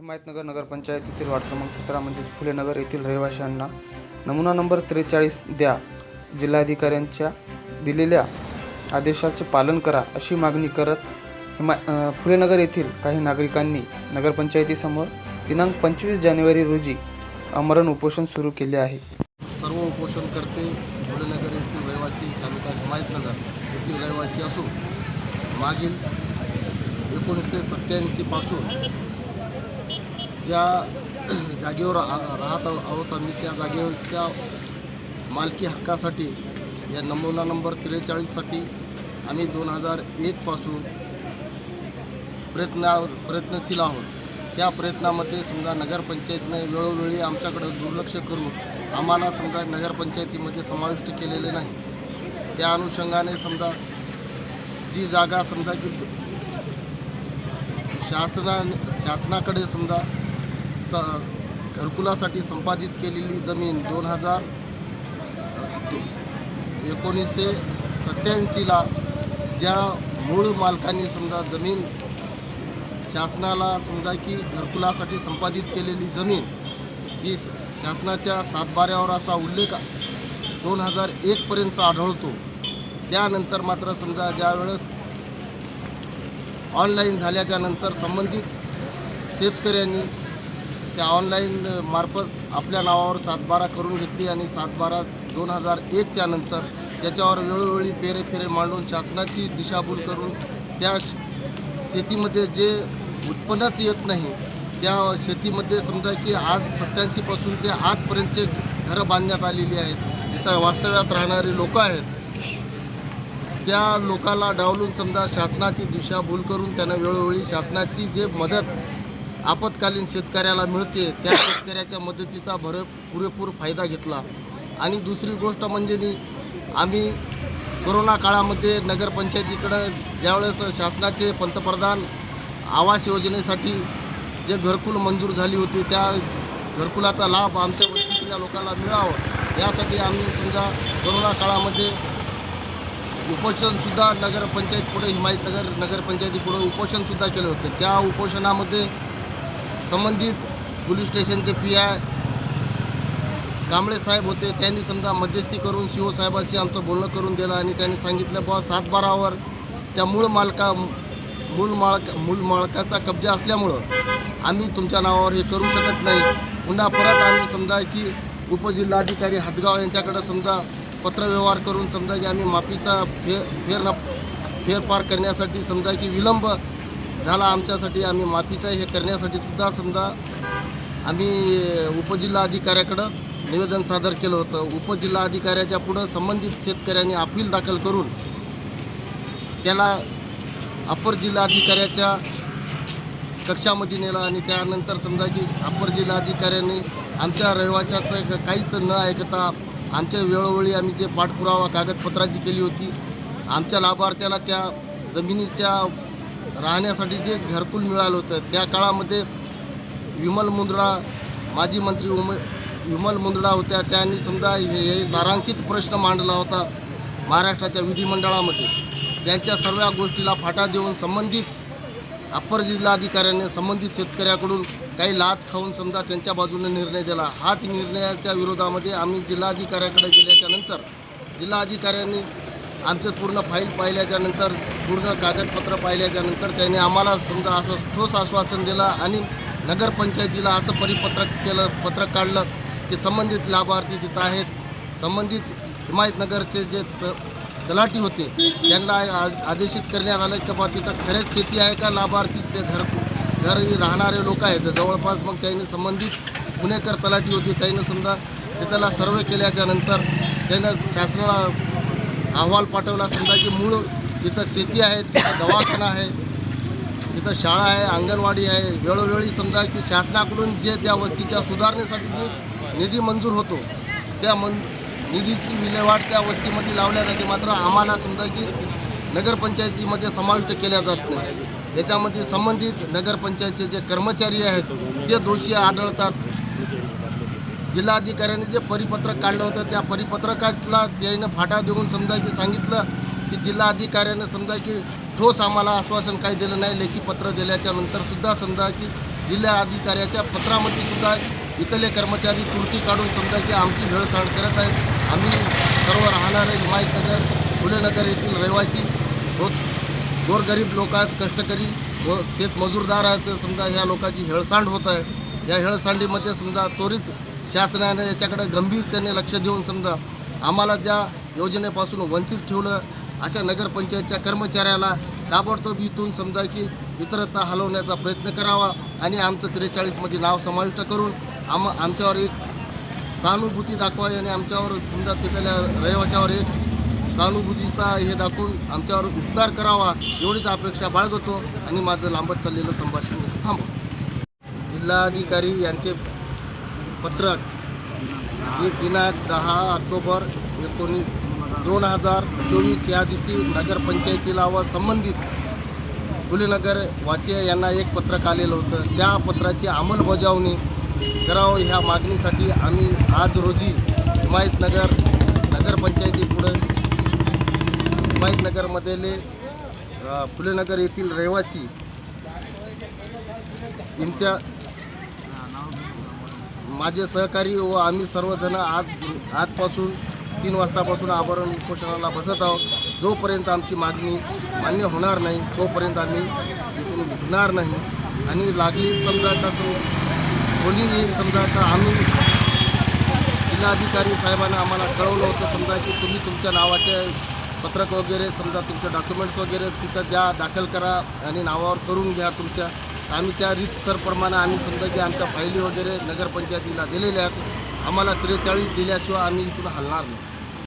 Himayatnagar नगरपंचायतीतील ward क्रमांक सतरा म्हणजेच फुलेनगर येथील रहिवाशांना नमुना नंबर त्रेचाळीस द्या. जिल्हाधिकाऱ्यांच्या दिलेल्या आदेशाचे पालन करा अशी मागणी करत हिमा फुलेनगर येथील काही नागरिकांनी नगरपंचायतीसमोर दिनांक पंचवीस जानेवारी रोजी आमरण उपोषण सुरू केले आहे. सर्व उपोषणकर्ते फुलेनगर येथील रहिवासी तालुका हिमायतनगर येथील रहिवासी असून मागील एकोणीसशे सत्त्याऐंशीपासून ज्या जागेवर राहत आहोत आम्ही त्या जागेच्या मालकी हक्कासाठी या नमुना नंबर त्रेचाळीससाठी आम्ही दोन हजार एकपासून प्रयत्न प्रयत्नशील आहोत. त्या प्रयत्नामध्ये समजा नगरपंचायतीने वेळोवेळी आमच्याकडं दुर्लक्ष करून आम्हाला समजा नगरपंचायतीमध्ये समाविष्ट केलेले नाही. त्या अनुषंगाने समजा जी जागा समजा की शासनाने शासनाकडे समजा स घरकुलासाठी संपादित केलेली जमीन दोन हजार एकोणीसशे सत्याऐंशीला ज्या मूळ मालकांनी समजा जमीन शासनाला समजा की घरकुलासाठी संपादित केलेली जमीन ही शासनाच्या सातबाऱ्यावर असा उल्लेख दोन हजार एकपर्यंत आढळतो. त्यानंतर मात्र समजा ज्यावेळेस ऑनलाईन झाल्याच्यानंतर संबंधित शेतकऱ्यांनी त्या ऑनलाईन मार्फत आपल्या नावावर सातबारा करून घेतली आणि सातबारा दोन हजार एकच्या नंतर त्याच्यावर वेळोवेळी पेरे फेरे मांडून शासनाची दिशाभूल करून त्या श- शेतीमध्ये जे उत्पन्नच येत नाही त्या शेतीमध्ये समजा की आज सत्याऐंशीपासून ते आजपर्यंतचे घरं बांधण्यात आलेली आहेत. इथं वास्तव्यात राहणारी लोक आहेत. त्या लोकाला डावलून समजा शासनाची दिशाभूल करून त्यांना वेळोवेळी शासनाची जे मदत आपत्कालीन शेतकऱ्याला मिळते त्या शेतकऱ्याच्या मदतीचा भर पुरेपूर फायदा घेतला. आणि दुसरी गोष्ट म्हणजे नी आम्ही कोरोना काळामध्ये नगरपंचायतीकडं ज्यावेळेस शासनाचे पंतप्रधान आवास योजनेसाठी जे घरकुल मंजूर झाली होती त्या घरकुलाचा लाभ आमच्या वस्तीतल्या लोकांना मिळावा यासाठी आम्ही समजा कोरोना काळामध्ये उपोषणसुद्धा नगरपंचायत पुढे हिमायतनगर नगरपंचायतीपुढे उपोषणसुद्धा केलं होतं. त्या उपोषणामध्ये संबंधित पोलीस स्टेशनचे पी आय कांबळे साहेब होते. त्यांनी समजा मध्यस्थी करून शिव साहेबाशी आमचं बोलणं करून दिलं आणि त्यांनी सांगितलं बुवा सातबारावर त्या मूळ मालका मूळ मालका मूळ मालकाचा कब्जा असल्यामुळं आम्ही तुमच्या नावावर हे करू शकत नाही. पुन्हा परत आम्ही समजा की उपजिल्हाधिकारी हदगाव यांच्याकडं समजा पत्रव्यवहार करून समजा की आम्ही माफीचा फेर फेर फेरफार करण्यासाठी समजा की विलंब झाला आमच्यासाठी आम्ही माफीचा हे करण्यासाठी सुद्धा समजा आम्ही उपजिल्हा अधिकाऱ्याकडं निवेदन सादर केलं होतं. उपजिल्हा अधिकाऱ्याच्या पुढं संबंधित शेतकऱ्यांनी अपील दाखल करून त्याला अपर जिल्हाधिकाऱ्याच्या कक्षामध्ये नेलं आणि त्यानंतर समजा की अपर जिल्हाधिकाऱ्यांनी आमच्या रहिवाशाचं काहीच न ऐकता आमच्या वेळोवेळी आम्ही जे पाठपुरावा कागदपत्राची केली होती आमच्या लाभार्थ्याला त्या जमिनीच्या राहण्यासाठी जे घरकुल मिळालं होतं त्या काळामध्ये विमल मुंद्रा माजी मंत्री उम विमल मुंद्रा होत्या. त्यांनी समजा हे हे तारांकित प्रश्न मांडला होता महाराष्ट्राच्या विधिमंडळामध्ये. त्यांच्या सर्व गोष्टीला फाटा देऊन संबंधित अप्पर जिल्हाधिकाऱ्याने संबंधित शेतकऱ्याकडून काही लाच खाऊन समजा त्यांच्या बाजूने निर्णय दिला. हाच निर्णयाच्या विरोधामध्ये आम्ही जिल्हाधिकाऱ्याकडे गेल्याच्यानंतर जिल्हाधिकाऱ्यांनी आमचं पूर्ण फाईल पाहिल्याच्यानंतर पूर्ण कागदपत्र पाहिल्याच्यानंतर त्याने आम्हाला समजा असं ठोस आश्वासन दिलं आणि नगरपंचायतीला असं परिपत्रक केलं पत्रक काढलं की संबंधित लाभार्थी तिथं आहेत. संबंधित हिमायतनगरचे जे त तलाठी होते त्यांना आ- आदेशित करण्यात आलं की बा तिथं खरेच शेती आहे का लाभार्थी? ते घर घरी राहणारे लोक आहेत. जवळपास मग त्याने संबंधित पुणेकर तलाठी होती त्यानं समजा तिथला सर्वे केल्याच्यानंतर त्यानं शासनाला अहवाल पाठवला समजा की मूळ तिथं शेती आहे तिथं दवाखाना आहे तिथं शाळा आहे अंगणवाडी आहे वेळोवेळी समजा की शासनाकडून जे त्या वस्तीच्या सुधारणेसाठी जे निधी मंजूर होतो त्या मन निधीची विल्हेवाट त्या वस्तीमध्ये लावल्या जाते. मात्र आम्हाला समजा की नगरपंचायतीमध्ये समाविष्ट केल्या जात नाही. याच्यामध्ये संबंधित नगरपंचायतचे जे कर्मचारी आहेत ते दोषी आढळतात. जिल्हाधिकाऱ्यांनी जे परिपत्रक काढलं होतं त्या परिपत्रकातला त्यानं फाटा देऊन समजा की सांगितलं की जिल्हाधिकाऱ्यानं समजा की ठोस आम्हाला आश्वासन काही दिलं नाही लेखी पत्र दिल्याच्या नंतरसुद्धा समजा की जिल्हा अधिकाऱ्याच्या पत्रामध्ये सुद्धा इथले कर्मचारी तुरटी काढून समजा की आमची भेळसाळ करत आहेत. आम्ही सर्व राहणारे हिमायतनगर फुलेनगर येथील रहिवासी बहुत गोरगरीब लोक आहेत कष्टकरी व शेतमजूरदार आहेत. समजा ह्या लोकांची हेळसांड होत आहे. या हेळसांडीमध्ये समजा त्वरित शासनाने याच्याकडे गंभीरतेने लक्ष देऊन समजा आम्हाला ज्या योजनेपासून वंचित ठेवलं अशा नगरपंचायतच्या कर्मचाऱ्याला ताबडतोब इथून समजा की इतरत्र हलवण्याचा प्रयत्न करावा आणि आमचं त्रेचाळीसमध्ये नाव समाविष्ट करून आम आमच्यावर एक सहानुभूती दाखवावी आणि आमच्यावर समजा तिथल्या रहिवाशावर एक सहानुभूतीचा हे दाखवून आमच्यावर उपकार करावा एवढीच अपेक्षा बाळगतो आणि माझं लांबत चाललेलं संभाषण थांबव जिल्हाधिकारी यांचे पत्रक. एक दिनांक दहा ऑक्टोबर एकोणीस दोन हजार चोवीस या दिवशी नगरपंचायतीला व संबंधित फुलेनगर वासिया यांना एक पत्रक आलेलं होतं. त्या पत्राची अंमलबजावणी करावं ह्या मागणीसाठी आम्ही आज रोजी हिमायतनगर नगरपंचायतीपुढे हिमायतनगरमधले फुलेनगर येथील रहिवासी इम्तिया माझे सहकारी व आम्ही सर्वजण आज आजपासून तीन वाजतापासून आवरण उपोषणाला बसत आहोत. जोपर्यंत आमची मागणी मान्य होणार नाही तोपर्यंत आम्ही इथून उठणार नाही. आणि लागली समजा का सम कोणी येईल समजा का आम्ही जिल्हाधिकारी साहेबांना आम्हाला कळवलं होतं समजा की तुम्ही तुमच्या नावाचे पत्रक वगैरे समजा तुमचे डॉक्युमेंट्स वगैरे तिथं द्या दाखल करा आणि नावावर करून घ्या तुमच्या आम्ही त्या रीतसरप्रमाणे आम्ही समजा की आमच्या फायली वगैरे नगरपंचायतीला दिलेल्या आहेत आम्हाला त्रेचाळीस दिल्याशिवाय आम्ही इथून हलणार नाही.